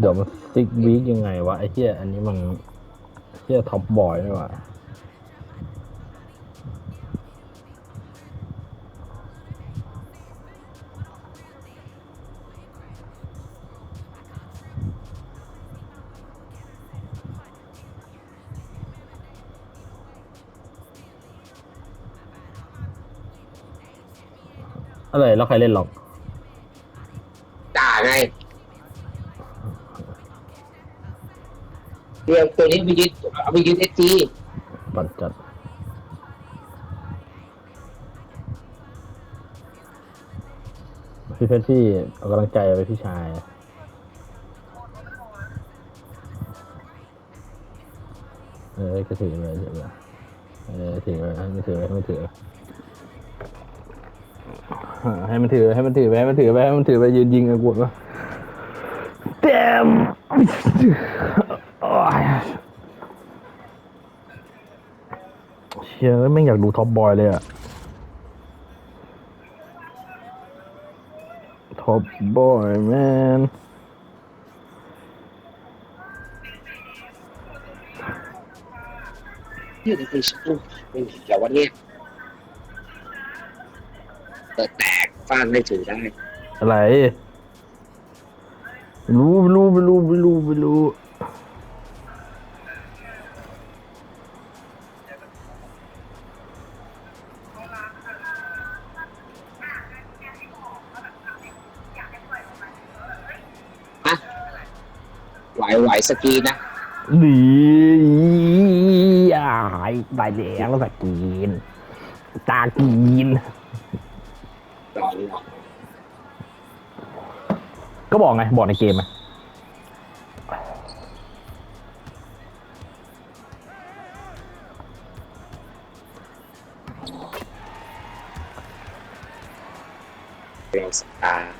เดี๋ยวมันซิกวีกยังไงวะไอ้เหี้ยอันนี้มันเหี้ยท็อปบอยนี่หว่าอะไรแล้วใครเล่นหรอก เรื่องตัวนี้ไปยึดเอาไปยึดเอสจีปัดจัดพี่เพชรที่เอากำลังใจไปพี่ชาย เออก็ถือเลยถือเลยเออถือเลยให้มันถือให้มันถือให้มันถือให้มันถือไปให้มันถือไปให้มันถือไปยืนยิงไอ้กวดวะเต็มโอ้ยเชี่ยไม่งอยากดูท็อปบอยเลยอะท็อปบอยแมนยืดไปสู้เป็นแต่วันนี้เปิดแตกฟาดไม่ถือได้อะไรไม่รู้ไม่รู้ไม่รู้ไม่รู้ไม่รู้ ไหวไหวสกีนะหนีอ้ายได้แล้วสกีน ตากีนรอรอก็บอกไง บอกในเกมไงรอสตาร์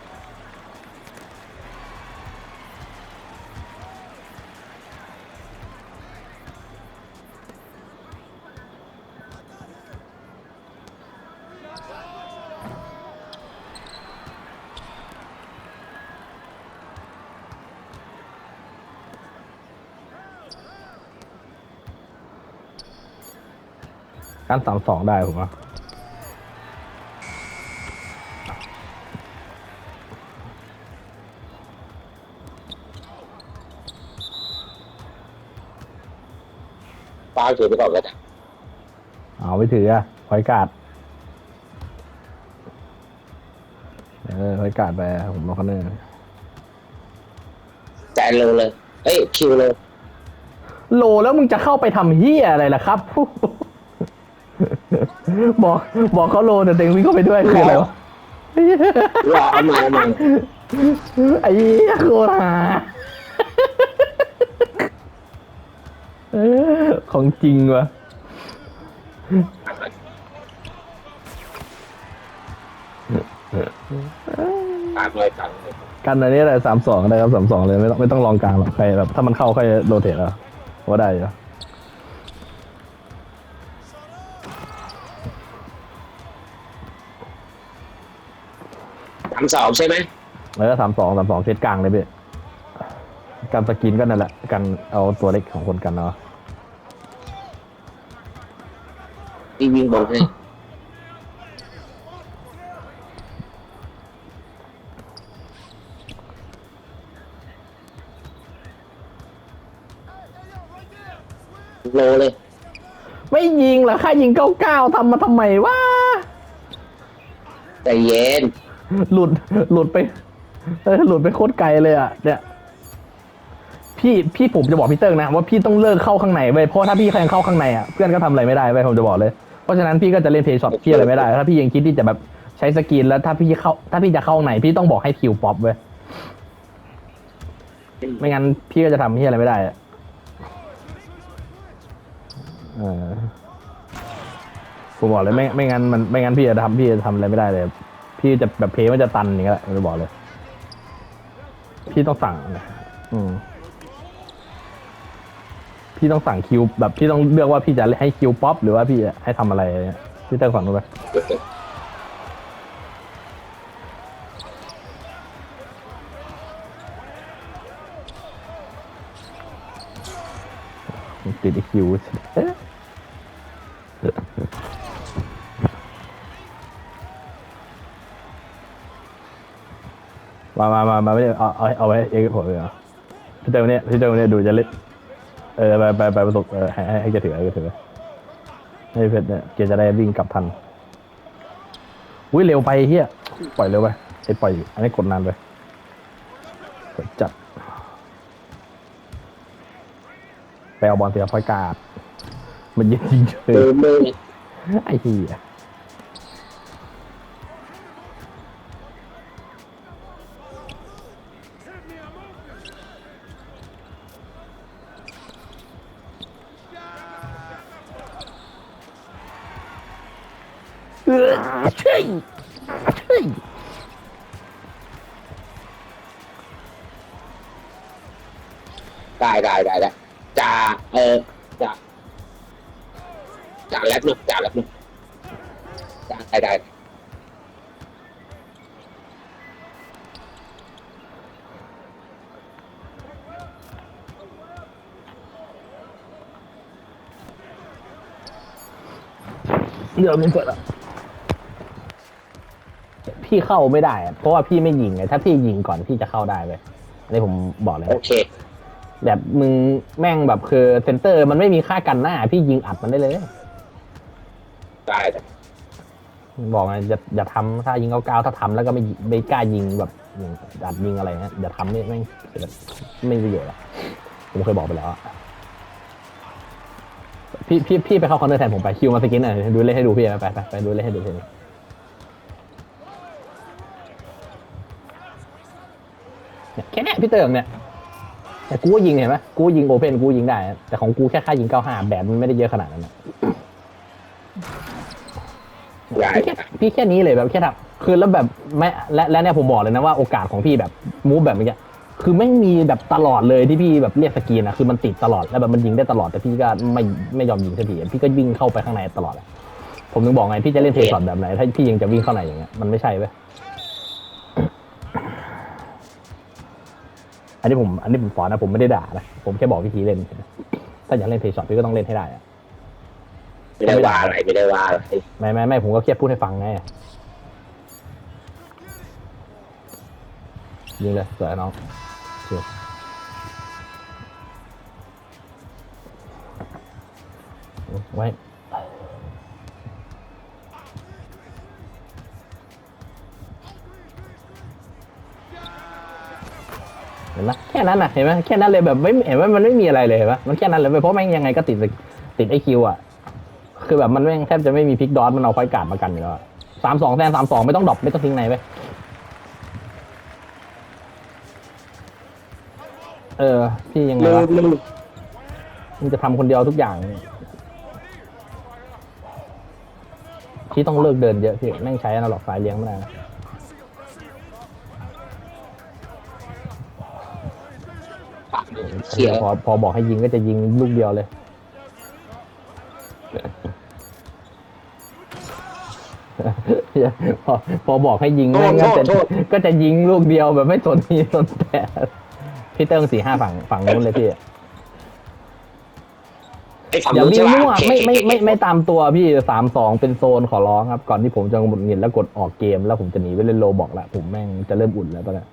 การสามสองได้ผมว่าฟาดถือไปก่อนก็ได้เอาไปถืออะคอยกาดเออคอยกาดไปผมรอคันเนอร์แจนเลยเลย เอ้ยคิวเลย โลแล้วมึงจะเข้าไปทำเฮียอะไรล่ะครับ บอกบอกเขาโลแต่เต็งวิ่งเข้าไปด้วยคืออะไรวะรอเอามาเอามาไอ้เหี้ยโคตรหาเออของจริงวะตามเลยตามเลยกันอันนี้แหละสามสองได้ครับสามสองเลยไม่ต้องไม่ต้องลองกลางหรอกใครแบบถ้ามันเข้าใครโรเทตแล้วว่าได้อยู่ามสองใช่ไหมแล้วสามสองสามสองเซตกลางเลยพี่การสกินก็นั่นแหละกันเอาตัวเล็กของคนกันเนาะนี่วิ่งบนให้โลเลย ไม่ยิงเหรอค่ายิงเก้าเก้าทำมาทำไมวะใจเย็น หลุดหลุดไปหลุดไปโคตรไกลเลยอะเนี่ยพี่พี่ผมจะบอกพี่เติ้งนะว่าพี่ต้องเลิกเข้าข้างในไว้เพราะถ้าพี่แข่งเข้าข้างในอะเพื่อนก็ทำอะไรไม่ได้ไว้ผมจะบอกเลย เพราะฉะนั้นพี่ก็จะเล่นเพย์ช็อตพี่อะไรไม่ได้ ถ้าพี่ยังคิดที่จะแบบใช้สกินแล้วถ้าพี่เข้า ถ้าพี่จะเข้าไหนพี่ต้องบอกให้คิวป๊อปเว้ยไม่งั้นพี่ก็จะทำพี่อะไรไม่ได้อะเออผมบอกเลยไม่ไม่งั้นมันไม่งั้นพี่จะทำพี่จะทำอะไรไม่ได้เลย พี่จะแบบเพย์มันจะตันอย่างเงี้ยแหละจะบอกเลย พี่ต้องสั่งอืมพี่ต้องสั่งคิวแบบพี่ต้องเลือกว่าพี่จะให้คิวป๊อปหรือว่าพี่จะให้ทำอะไรพี่เต้งสั่งรู้ไหมติดคิว มามามามาไม่ได้เอาเอาเอาไว้เองผมเลยเหรอพี่เจ้าเนี่ยพี่เจ้าเนี่ยดูจะเล่นเออไปไปไปประสบเออให้ให้ให้แกถือให้แกถือให้เพชรเนี่ยแกจะได้วิ่งกลับทันอุ้ยเร็วไปเฮียปล่อยเร็วไปไอ้ปล่อยอันนี้กดนานไปกดจัดไปเอาบอลเสียพอยการ์ดมันยิงยิงเฉเอยอมือไอ้เหี้ย เดี๋ยวมันเปิดอะพี่เข้าไม่ได้อะเพราะว่าพี่ไม่ยิงไงถ้าพี่ยิงก่อนพี่จะเข้าได้เลยอันนี้ผมบอกเลยโอนะเค แบบมึงแม่งแบบคือเซนเตอร์มันไม่มีค่ากันหน้า พี่ยิงอัดมันได้เลย ได้ได้บอกไงอย่าอย่าทำถ้ายิงเก้าๆถ้าทำแล้วก็ไม่ยิไม่กล้ายิงแบบอัดยิงอะไรนะอย่าทำไม่ไม่งไม่มีประโยชน์อะผมเคยบอกไปแล้วอะ พี่พี่พี่ไปเข้าคอนเนอร์แทนผมไปคิวมาสกินหน่อยดูเล่นให้ดูพี่ไปไปไปไปดูเล่นให้ดูพี่เนี่ยแค่เนี้ยพี่เติมเนี่ยแต่กูก็ยิงเห็นไหมกูก็ยิงโอเพนกูก็ยิงได้นะแต่ของกูแค่ค่ายิงเก้าห้าแบบมันไม่ได้เยอะขนาดนั้นนะได้พี่แค่พี่แค่นี้เลยแบบแค่ทำคือแล้วแบบไม่และและเนี่ยผมบอกเลยนะว่าโอกาสของพี่แบบมูฟแบบเมื่อกี้ คือไม่มีแบบตลอดเลยที่พี่แบบเรียกสกรีนนะคือมันติดตลอดแล้วแบบมันยิงได้ตลอดแต่พี่ก็ไม่ไม่ยอมยิงสักทีพี่ก็วิ่งเข้าไปข้างในตลอดอะผมถึงบอกไงพี่จะเล่นเพลย์ช็อตแบบไหนถ้าพี่ยังจะวิ่งเข้าในอย่างเงี้ยมันไม่ใช่เว้ยอันนี้ผมอันนี้ผมสอนนะผมไม่ได้ด่านะผมแค่บอกวิธีเล่น ถ้าอยากเล่นเพลย์ช็อตพี่ก็ต้องเล่นให้ได้อะไม่ได้ว่าอะไรไม่ได้ว่าอะไรไม่ไม่ไม่ผมก็แค่พูดให้ฟังไงยิงเลยสวยน้อง เชียไว้เห็นไหมแค่นั้นน่ะเห็นไหมแค่นั้นเลยแบบไม่เห็นว่ามันไม่มีอะไรเลยเห็นไหมมันแค่นั้นเลยเพราะแม่งยังไงก็ติดติดไอคิวอะคือแบบมันแม่งแทบจะไม่มีพลิกดอทมันเอาไฟกาดมากันอยู่แล้วสามสองแทนสามสองไม่ต้องดรอปไม่ต้องทิ้งไหนไป เออ พี่ยังไงมือวะมือมึงจะทำคนเดียวทุกอย่างพี่ต้องเลิกเดินเยอะพี่แม่งใช้อนาล็อกสายเลี้ยงไม่ได้นะปากมือเขียวพอพอบอกให้ยิงก็จะยิงลูกเดียวเลย พอพอบอกให้ยิงแม่งก็จะก็จะยิงลูกเดียวแบบไม่สนมีสนแต่ พี่เติ้งสี่ห้าฝั่งฝั่งนู้นเลยพี่ไอ้ฝั่งอย่านู้นวิ่ใช่งป่ะมั่วไม่ไม่ไม่ไม่ตามตัวพี่สามสองเป็นโซนขอร้องครับก่อนที่ผมจะหงุดหงิดแล้วกดออกเกมแล้วผมจะหนีไปเล่นโลบอกละผมแม่งจะเริ่มอุ่นแล้วตอนนี้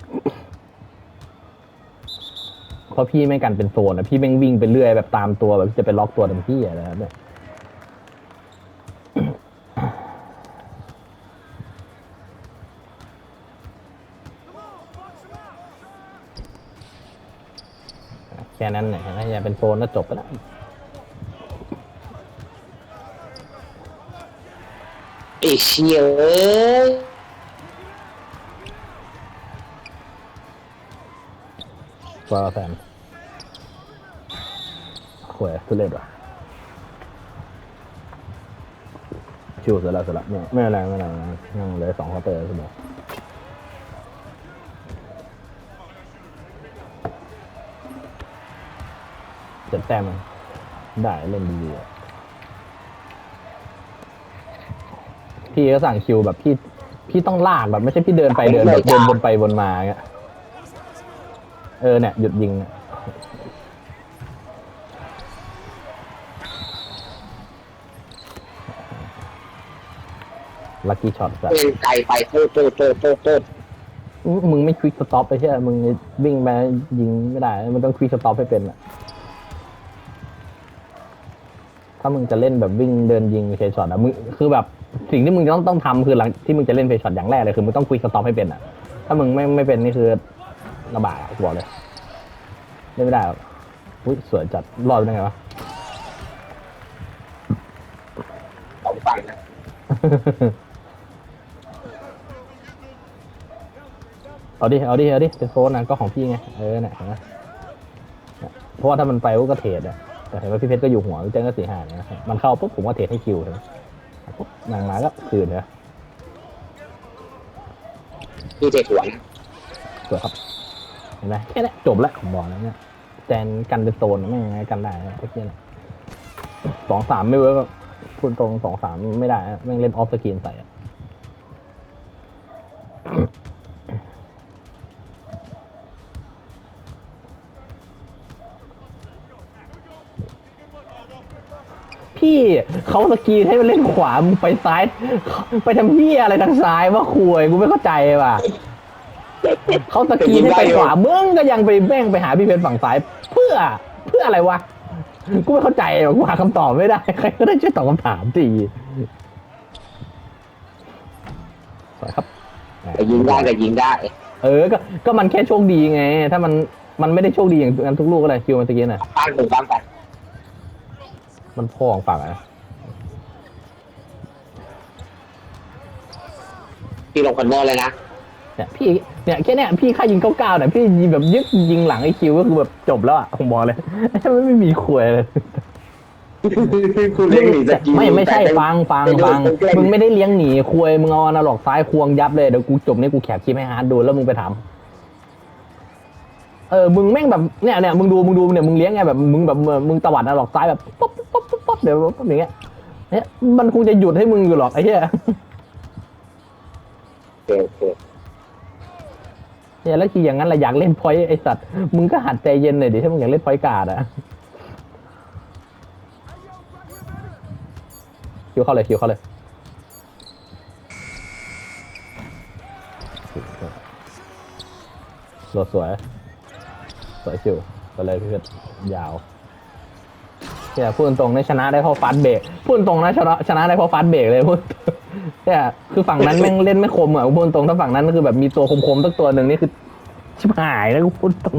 เพราะพี่ไม่งกันเป็นโซนอะพี่แม่งวิ่งไปเรื่อยแบบตามตัวแบบจะไปล็อกตัวเต็มที่อะไรแบบเนี้ย แค่นั้นแหละถ้าอย่าเป็นโซนก็จบไปแล้วไอ้เชี่ยเอ้ยว่าแฟนหวยทุเรศว่ะชิวเสร็จแล้วเสร็จแล้วไม่ไม่อะไรไม่อะไรไม่อะไรนั่งเหลยสองเคาน์เตอร์สมอง็บแต้มันได้เล่นดีพี่ก็สั่งคิวแบบพี่พี่ต้องลากแบบไม่ใช่พี่เดินไปเดินแบบเดินวนไปวนมาเงี้ยเออเนี่ยหยุดยิงลักกี้ช็อตสัตว์ไกลไปโตโตโตโตโตมึงไม่ควิกสต็อปไปใช่ไหมมึงวิ่งไปยิงไม่ได้ มันต้องควิกสต็อปให้เป็นอะามึงจะเล่นแบบวิ่งเดินยิงเพย์ช็อตอะมึงคือแบบสิ่งที่มึงจะต้องต้องทำคือหลังที่มึงจะเล่นเพย์ช็อตอย่างแรกเลยคือมึงต้องควิกสต็อปให้เป็นอะถ้ามึงไม่ไม่เป็นนี่คือลำบากอะกูบอกเลยเล่นไม่ได้หรอกอุ้ยสวยจัดรอดไปได้ไงวะสองฝั่งนะเอาดิ เอาดิ เอาดิเป็นโซนนะก็ของพี่ไง เออเนี่ยเห็นไหมเนี่ยเพราะว่าถ้ามันไปก็เทรดอะ แต่เห็นว่าพี่เพชรก็อยู่หัวพี่เจ้ก็สี่ห้าเนี่ยมันเข้าปุ๊บผมก็เทรดให้คิวใช่ไหมปุ๊บนางมาก็คืนเลยพี่เจ็ดหัวนะสวยครับเห็นไหมแค่นี้จบแล้วผมบอกแล้วเนี่ยแจนกันเป็นโซนไม่ยังไงกันได้นะพวกนี้นะสองสามไม่เวิร์กพูดตรงสองสามไม่ได้นะแม่งเล่นออฟสกรีนใส่อะ พี่เขาสกรีนให้มันเล่นขวามึงไปซ้าย ไปทำพี่อะไรทางซ้ายว่าคุยกูไม่เข้าใจว่ะเขาสกรีนให้ไปขวามึงก็ยังไปแม่งไปหาพี่เพชรฝั่งซ้าย เพื่อเพื่ออะไรวะกูไม่เข้าใจว่ะกูหาคำตอบไม่ได้ใครก็ได้ช่วยตอบคำถามทีสวยครับแต่ยิงได้ก็ยิงได้ เออ ก็ก็มันแค่โชคดีไง ถ้ามันมันไม่ได้โชคดีอย่างนั้นทุกลูกก็เลยคิวมันตะกี้น่ะบ้านหนึ่งบ้านไป มันพ่อของฝั่งอะพี่ลงคอนเนอร์เลยนะเนี่ยพี่เนี่ยแค่เนี้ยพี่ค่ายิงเก้าเก้าเนี่ยพี่ยิงแบบยึกยิงหลังไอคิวก็คือแบบจบแล้วอะผมบอกเลยมันไม่มีควยเลยคุณเล่นหนีสกิลไม่ไม่ใช่ฟังฟังฟังมึงไม่ได้เลี้ยงหนีควยมึงเอาอนาล็อกซ้ายควงยับเลยเดี๋ยวกูจบนี่กูแคปคลิปให้ฮาร์ดดูแล้วมึงไปถามเออ มึงแม่งแบบเนี่ยเนี่ยมึงดูมึงดูเนี่ยมึงเลี้ยงไงแบบมึงแบบมึงตวัดอนาล็อกซ้ายแบบป๊อ ปป๊อปป๊อปป๊อปเดี๋ยวป๊อปอย่างเงี้ยเนี่ยมันคงจะหยุดให้มึงอยู่หรอกไอ้เหี้ยโอเคโอเคเนี่ยแล้วทีอย่างนั้นเราอยากเล่นพอยต์ไอสัตว์มึงก็หัดใจเย็นหน่อยดิถ้ามึงอยากเล่นพอยต์การ์ดอะคิวเข้าเลยคิวเข้าเลยโหลดสวยสวยคิวไปเลยพี่เพชรยาว เนี่ยพูดตรงๆเนี่ยชนะได้เพราะฟาสต์เบรกพูดตรงนะชนะชนะได้เพราะฟาสต์เบรกเลยพูดเนี่ยคือฝั่งนั้นแม่งเล่นไม่คมอะพูดตรงถ้าฝั่งนั้นคือแบบมีตัวคมๆสักตัวหนึ่งนี่คือ ชิบหายแล้วกูพูดตรง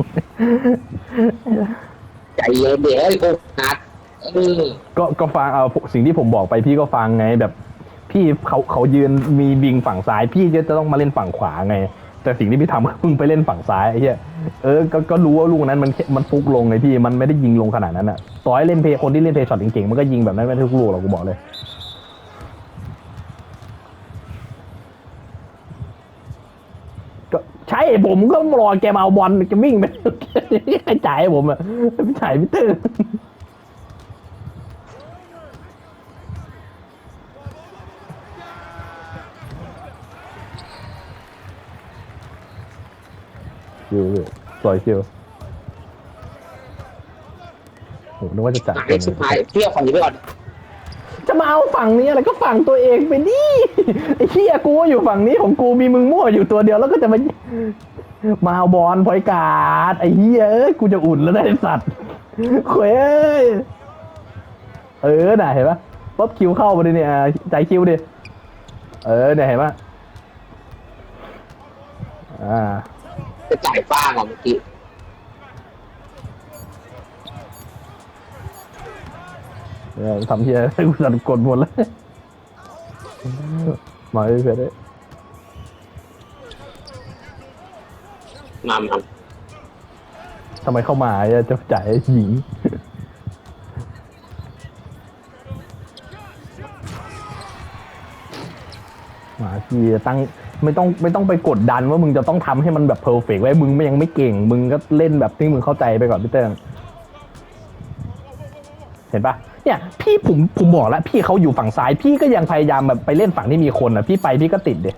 ใจเย็นเดี๋ยวไอ้โอ้นัดเออก็ก็ฟังเอาสิ่งที่ผมบอกไปพี่ก็ฟังไงแบบ พี่เขาเขายืนมีบิงฝั่งซ้าย พี่ก็จะต้องมาเล่นฝั่งขวาไง แต่สิ่งที่พี่ทำคือมึงไปเล่นฝั่งซ้ายไอ้เหี้ยเออก็ก็รู้ว่าลูกนั้นมันมันฟุกลงไงพี่มันไม่ได้ยิงลงขนาดนั้นอะต่อให้เล่นเพย์คนที่เล่นเพย์ช็อตเก่งๆมันก็ยิงแบบนั้นไม่ทุกลูกหรอกกูบอกเลยก็ใช่ผมก็รอแกมาเอาบอลจะวิ่งไปใครจ่ายผมอะพี่จ่ายพี่เตอร์ คิวอยู่สวยคิวโหนึกว่าจะจัดหายเต็มสุดท้ายเที่ยวฝั่งนี้ไปก่อนจะมาเอาฝั่งนี้อะไรก็ฝั่งตัวเองไปดิไอ้เหี้ยกูอยู่ฝั่งนี้ของกูมีมึงมั่วอยู่ตัวเดียวแล้วก็จะมามาเอาบอลพอยการ์ดไอ้เหี้ยเอ้ยกูจะอุ่นแล้วได้สัตว์เว้ยเออน่ะเห็นปะป๊บคิวเข้ามาดิเนี่ยใจคิวดิเออเนี่ยเห็นปะอ่า จะจ่ายฟ้างอะเมื่อกี้เออทำเฮียให้กูสั่นกดหมดแล้วมาไม่เพชรเลยมามาทำไมเข้ามาอะจะจ่ายให้หญิงมาทีตั้ง ไม่ต้องไม่ต้องไปกดดันว่ามึงจะต้องทำให้มันแบบเพอร์เฟกไว้มึงไม่ยังไม่เก่ง มึงก็เล่นแบบที่มึงเข้าใจไปก่อนพี่เติ้งเห็นปะเนี่ยพี่ผมผมบอกแล้ว พี่เขาอยู่ฝั่งซ้าย พี่ก็ยังพยายามแบบไปเล่นฝั่งที่มีคนอะ พี่ไปพี่ก็ติดเด็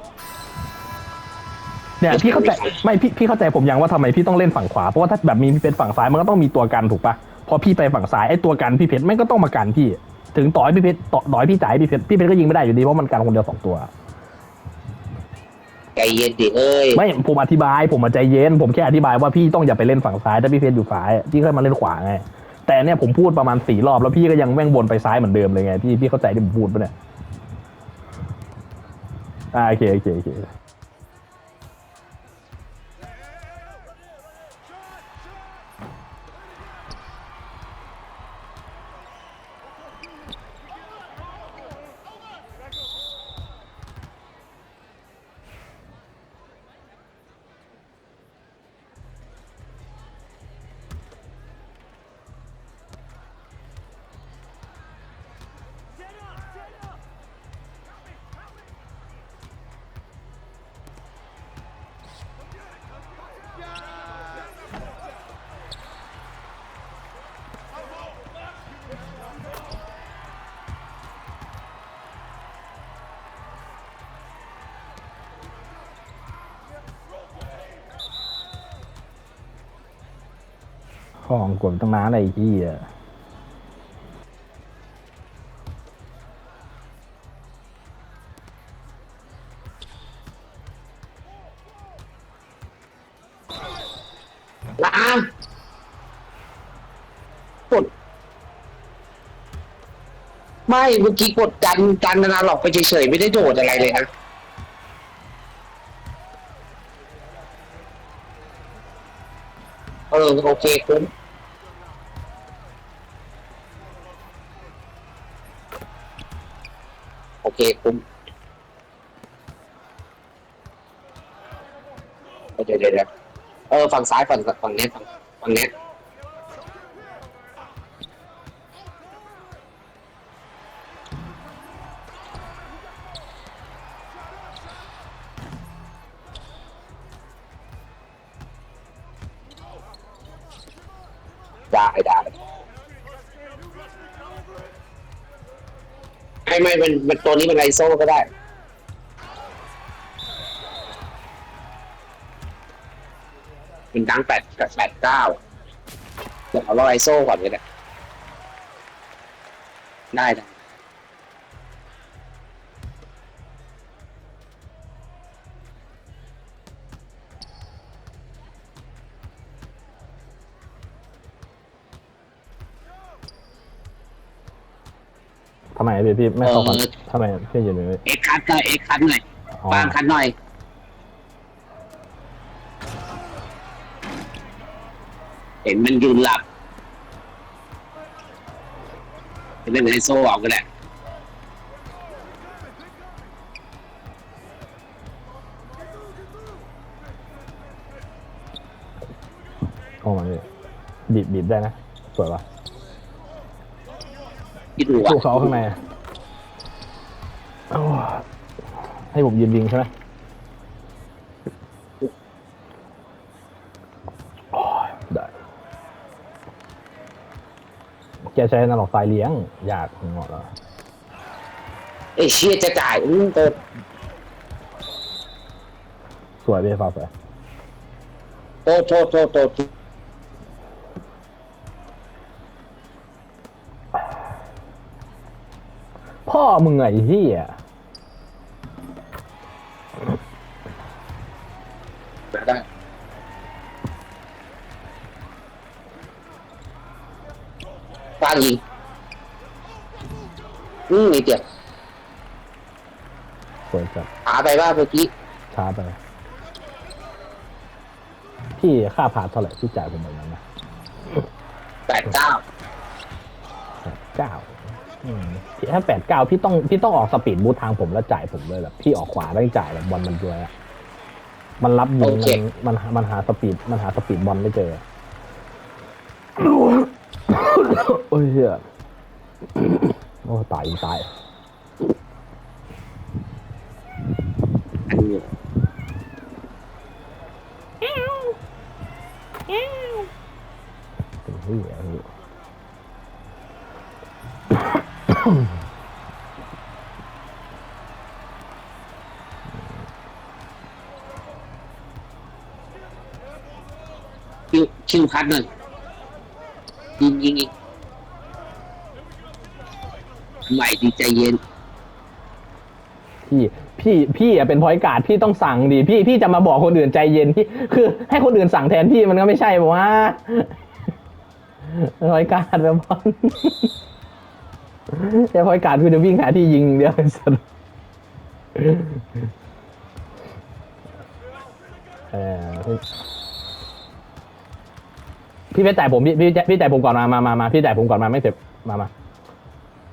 เนี่ยพี่เข้าใจไม่พี่พี่เข้าใจผมยังว่าทำไมพี่ต้องเล่นฝั่งขวาเพราะว่าถ้าแบบมีพี่เพชรฝั่งซ้ายมันก็ต้องมีตัวกันถูกปะพอพี่ไปฝั่งซ้ายไอ้ตัวกันพี่เพชรแม่งก็ต้องมากันพี่ ถึงต่อให้พี่เพชรต่อต่อให้พี่จ่ายพี่เพชรพี่เพชรก็ยิงไม่ได้อยู่ดีเพราะมันกันคนเดียวสองตัว ใจเย็นดิเอ้ยไม่ผมอธิบาย ผมมาใจเย็น ผมแค่อธิบายว่าพี่ต้องอย่าไปเล่นฝั่งซ้ายถ้าพี่เพชรอยู่ซ้ายอะพี่ค่อยมาเล่นขวาไง แต่เนี่ยผมพูดประมาณสี่รอบแล้วพี่ก็ยังแม่งวนไปซ้ายเหมือนเดิมเลยไงพี่พี่เข้าใจที่ผมพูดปะเนี่ยอ่าโอเคโอเคโอเค ของกดตั้งนานอะไรที่อะล้างกด ไม่เมื่อกี้กดกันกันนาหลอกไปเฉยๆ ไม่ได้โดดอะไรเลยนะ เออ โอเคคุ้มโอ เคคุ้มเดี๋ยวเดี๋ยวเออฝั่งซ้ายฝั่งฝั่งเนี้ฝั่งฝั่งเนี้ มันมันตัวนี้มันไอโซ่ก็ได้ เป็นดังแปดแปดเก้าเดี๋ยวเอาลอไอโซ่ก่อนก็ได้ได้ได้ ทำไมพี่พี่ไม่เข้าคอนทำไมพี่ยืนไม่เอ็กคัทก็เอ็กคัทหน่อยอ๋อวางคัทหน่อยเห็นมันยืนหลับเล่นไอโซ่ออกก็ได้เข้ามาพี่บีบบีบได้นะสวยปะ คิดดูว่าสู้เขาข้างในอะโอ้ยให้ผมยืนยิงใช่ไหมโอ้ยได้แกใช้นาหลอกสายเลี้ยงยากหมดแล้วไอ้เชี่ยจะจ่ายอืมเติมสวยพี่ฟ้าสวยโตโตโตโต พ่อมึงไงที่อะได้ฟาดยิงอืมนี่เดียวสวยจัดหาไปว่าเมื่อกี้ช้าไป พี่ค่าผ่าเท่าไหร่พี่จ่ายผมแบบนั้นนะแปดเก้าแปดเก้าอืม ถ้าแปดเก้าพี่ต้องพี่ต้องออกสปีดบูททางผมแล้วจ่ายผมเลยแบบพี่ออกขวาแล้วจ่ายแบบบอลมันด้วยอะมันรับยิงมันมันมันหาสปีดมันหาสปีดบอลไม่เจอโอ้ยเฮียโอ้ตายตายอันนี้เป็น คิวคัดหน่อยยิงยิงยิงใหม่ดีใจเย็น พี่พี่พี่อะเป็นพอยการ์ดพี่ต้องสั่งดิพี่พี่จะมาบอกคนอื่นใจเย็นพี่คือ ให้คนอื่นสั่งแทนพี่มันก็ไม่ใช่บอกว่าพอยการ์ดแบบบอลแต่พอยการ์ดคือจะวิ่งหาที่ยิงเดียวสุดเออ พี่พี่ไปจ่ายผมพี่พี่พี่จ่ายผมก่อนมามามามาพี่จ่ายผมก่อนมาไม่เสร็จมามา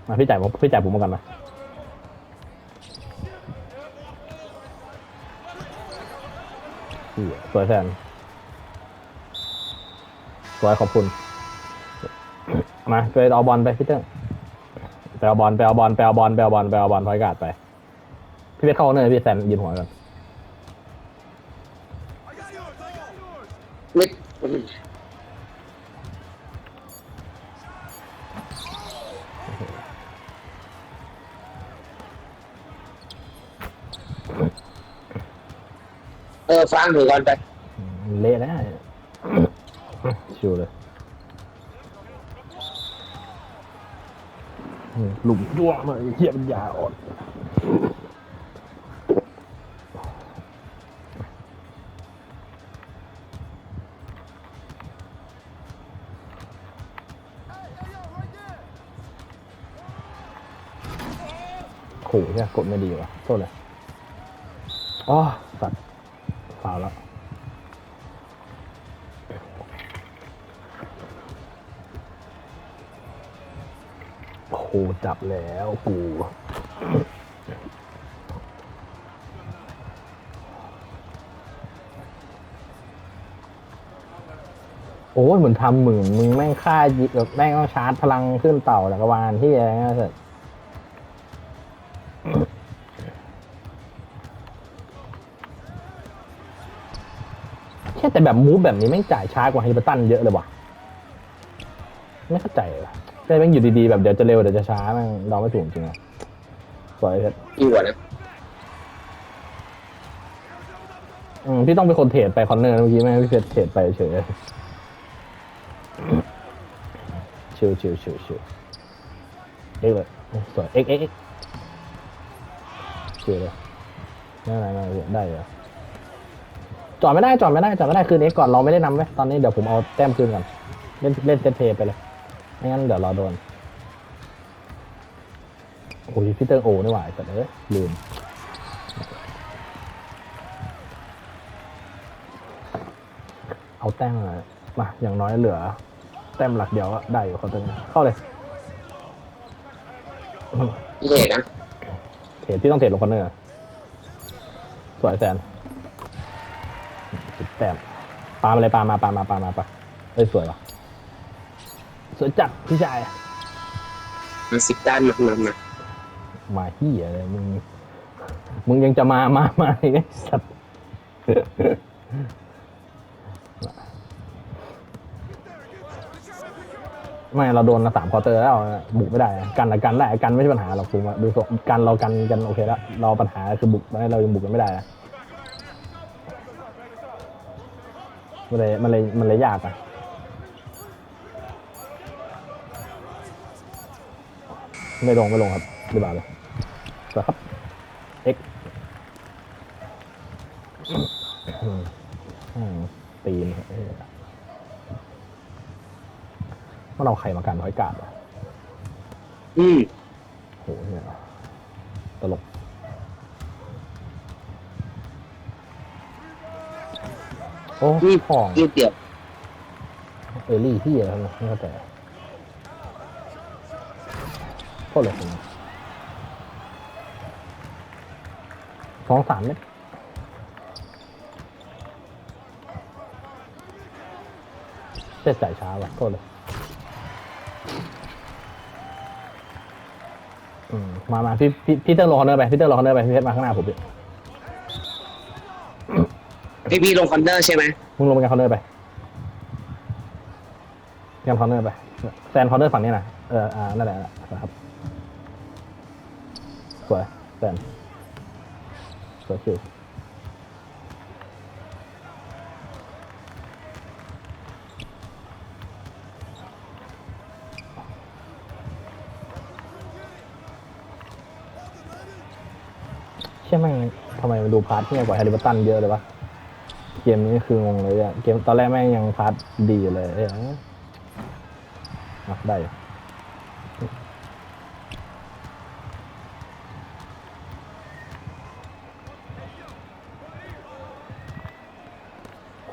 มาพี่จ่ายผมพี่จ่ายผมมาก่อนมาสวยแทนสวยขอบคุณ มาไปเอาบอลไปพี่เติ้งไปเอาบอลไปเอาบอลไปเอาบอลไปเอาบอลไปเอาบอลพอยกาดไป พี่เพชรเข้าเนยพี่แซนยืนหัวกันไม่ เออฟังถือก่อนไปเละนะชิวเลยอืมหลุมยั่วมาไอ้เหี้ยมันยาอ่อนขู่ใช่ไหมกดไม่ดีว่ะโทษเลยอ๋อสัตว์ฟาว แล้วโอ้โหจับแล้วกูโอ้ยเหมือนทำหมื่นมึงแม่งฆ่ายิบแบบแม่งต้องชาร์จพลังขึ้นเต่าจักรวาลที่อะไรเงี้ยเสร็จ ค่แต่แบบมูฟแบบนี้แม่งจ่ายช้ากว่าไฮเปอร์ตันเยอะเลยว่ะ ไม่เข้าใจว่ะใช่แม่งอยู่ดีๆแบบเดี๋ยวจะเร็วเดี๋ยวจะช้าแม่งเราไม่ถูกจริงอะสวยเพชรอีกว่านะอืมพี่ต้องเป็นคนเทรดไปคอนเนอร์นะเมื่อกี้แม่งพี่เพชรเทรดไปเฉยชิวชิวชิวชิวเอ็กเลยสวยเอ็กเอ็กเอ็กชิวเลยไม่เป็นไรไม่เป็นไรได้เลย จอดไม่ได้จอดไม่ได้จอดไม่ได้คืนเอ็กก่อนเราไม่ได้นำไว้ตอนนี้เดี๋ยวผมเอาแต้มคืนก่อน เล่นเล่นเซตเพย์ไปเลยไม่งั้นเดี๋ยวรอโดนโอ้ยพี่เติ้งโอนี่หว่าไอ้สัตว์เอ้ยลืมเอาแต้มมามาอย่างน้อยเหลือ แต้มหลักเดียวก็ได้อยู่เขาตัวนี้เข้าเลยพี่เห็นนะเทรดที่ต้องเทรดลงคอนเนอร์สวยแซนสิบ แต้มปามาเลยปามาปามาปามาปาเอ้ยสวยว่ะสวยจัดพี่ชายมันสิบด้านมามามามาเฮียอะไรมึงมึงยังจะมามามาอีกไอ้สัตว์ไม่เราโดนละสามควอเตอร์แล้วบุกไม่ได้อะกันละกันได้กันไม่ใช่ปัญหาหรอกผมอะดูทรงกันเรากันกันโอเคแล้วเราปัญหาคือบุกไม่เรายังบุกกันไม่ได้อะ มันเลยมันเลยมันเลยยากอะไม่ลงไม่ลงครับหรือเปล่าเลยสวยครับ X อืมอืมตีนเอ้ยว่าเราใครมากันร้อยกาดวะอืมโหเนี่ยตลก โอ้นี่ของยืดเดียวเอลลี่ที่อะไรนะไม่เข้าใจโทษเลยผมสองสามเม็ดเจ็ดจ่ายช้าว่ะโทษเลย อืม มา มา พี่ พี่พี่เตอร์ลงคอนเนอร์ไป พี่เตอร์ลงคอนเนอร์ไป พี่เพชรมาข้างหน้าผมดิ พี่พี่ลงคอนเนอร์ใช่ไหมมึงลงไปกันคอนเนอร์ไปกันคอนเนอร์ไปแซนคอนเนอร์ฝั่งนี้นะเอออ่านั่นแหละนะครับสวยแซนสวยคิวเชื่อแม่งทำไมมันดูพาร์ทที่กว่าแฮร์รี่บัตตันเยอะเลยวะ กมนี้คืองงเลยอะเกมตอนแรกแม่งยังพาร์ทดีอยู่เลยเอ้ยอะได้อยู่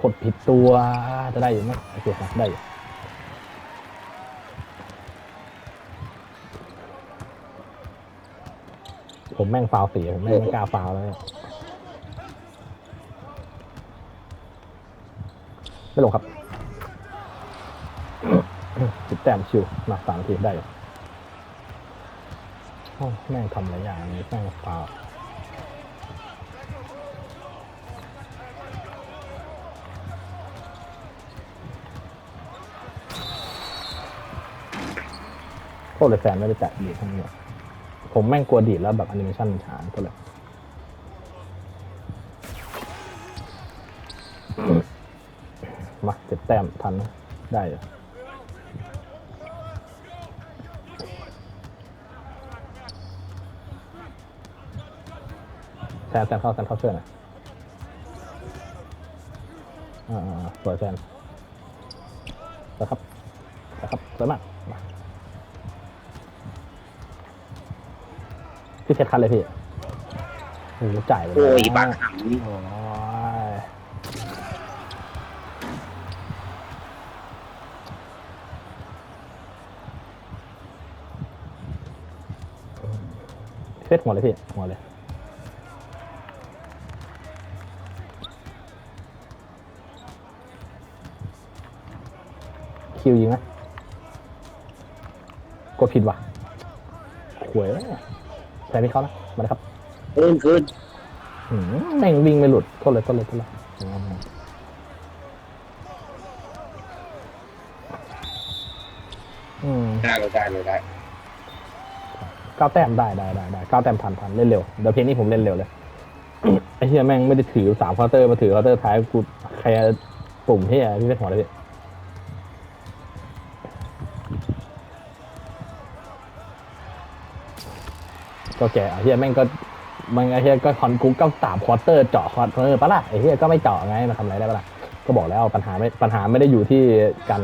กดผิดตัวจะได้อยู่ไหมโอเคครับได้อยู่ผมแม่งฟาวสีผมแม่งไม่กล้าฟาวแล้วเนี่ย ไม่ลงครับสิบแต้มชิวมาสามทีได้โอ้แม่งทำหลายอย่างนี้แม่งฟาวโทษเลยแฟนไม่ได้จัดดีทั้งหมดผมแม่งกลัวดีดแล้วแบบแอนิเมชันมันช้าก็เลย มาเจ็บแต้มทันนะได้อยู่แซนแซนเข้าแซนเข้าช่วยหน่อยอ่าๆๆสวยแซนนะครับนะครับสวยมากมาพี่เพชรคันเลยพี่โอ้โหจ่ายไปเลโอ้ยนะบางหโอ้ ชรหัวเลยพี่หัวเลยคิวยิงไหมกดผิดว่ะหวยใส่พี่เขานะมาเลยครับำขึ้นขึ้นอืมแม่งวิ่งไม่หลุดโทษเลยโทษเลยโทษเลยอืมได้เลยได้เลยได้ เก้าแต้มได้ได้ได้ได้เก้าแต้มทันทันเล่นเร็วเดี๋ยวเพลงนี้ผมเล่นเร็วเลยไอ้เหี้ยแม่งไม่ได้ถือสามเคาน์เตอร์มาถือเคาน์เตอร์ท้ายกูใครปุ่มเหี้ยพี่เป็นหัวเลยพี่ก็แกไอ้เหี้ยแม่งก็มันไอ้เหี้ยก็คอนกูก็สามควอเตอร์เจาะคอเตอร์ปะล่ะไอ้เหี้ยก็ไม่เจาะไงมาทำอะไรได้ปะล่ะก็บอกแล้วปัญหาไม่ปัญหาไม่ได้อยู่ที่กัน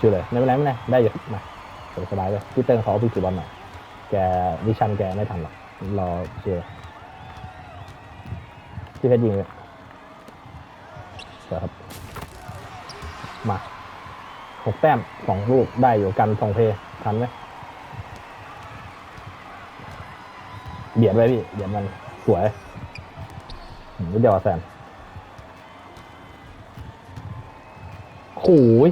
ชื่อเลยไม่เป็นไรไม่เป็นไรได้อยู่มา สบายเลยพี่เติ้งเขาพี่ถือบอลหน่อยแกวิชันแกไม่ทันหรอกรอเชียร์พี่เพชรยิงเลยครับ มาหกแต้มสองลูกได้อยู่กันสองเพย์ทันไหมเบียดไว้พี่เบียดมันสวยอืมนิดเดียวแซน อ้ย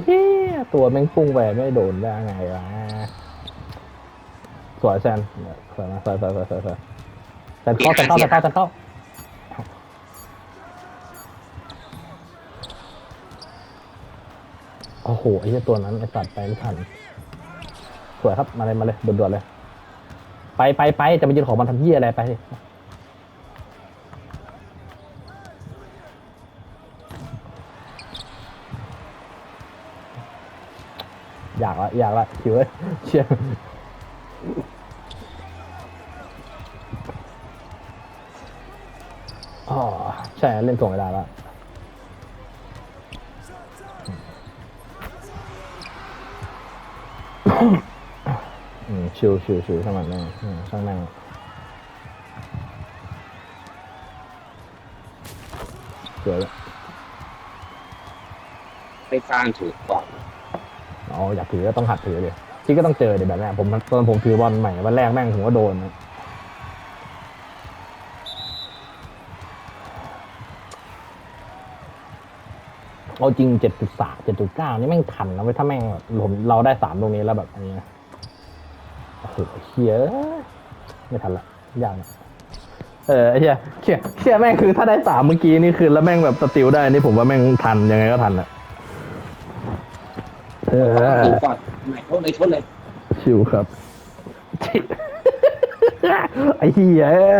ตัวแม่งพุ่งไปไม่โดนได้ไงวะสวยแซนสวยนะสวยสวยสวยสวยสวยแซนเข้าแซนเข้าแซนเข้าแซนเข้าโอ้โหไอ้เหี้ยตัวนั้นไอ้สัตว์ไปไม่ทันสวยครับมาเลยมาเลยด่วนๆเลย ไปไปไปจะไปยืนของมันทำเหี้ยอะไรไปสิ อยากละอยากละคิวเอ้ยเชี่ยอ๋อใช่เล่นส่งเวลาละอืมชิวชิวชิวช่างมันแม่งอืมช่างแม่งสวยเลยไปสร้างถูกก่อน อ๋ออยากถือก็ต้องหัดถือเลยพี่ก็ต้องเจอเดี๋ยวแบบนี้ผมตอนผมถือบอลใหม่วันแรกแม่งผมก็โดนเอาจริงเจ็ดจุดสามเจ็ดจุดเก้านี่แม่งทันนะเว้ยถ้าแม่งแบบผมเราได้สามตรงนี้แล้วแบบอันนี้โอ้โหเฮียไม่ทันละยากนะเออไอ้เฮียเฮียเฮียแม่งคือถ้าได้สามเมื่อกี้นี่คือแล้วแม่งแบบสติลได้นี่ผมว่าแม่งทันยังไงก็ทันอะ เออถูกก่อนไหนโทษเลยโทษเลย ชิวครับ ไอ้เหี้ย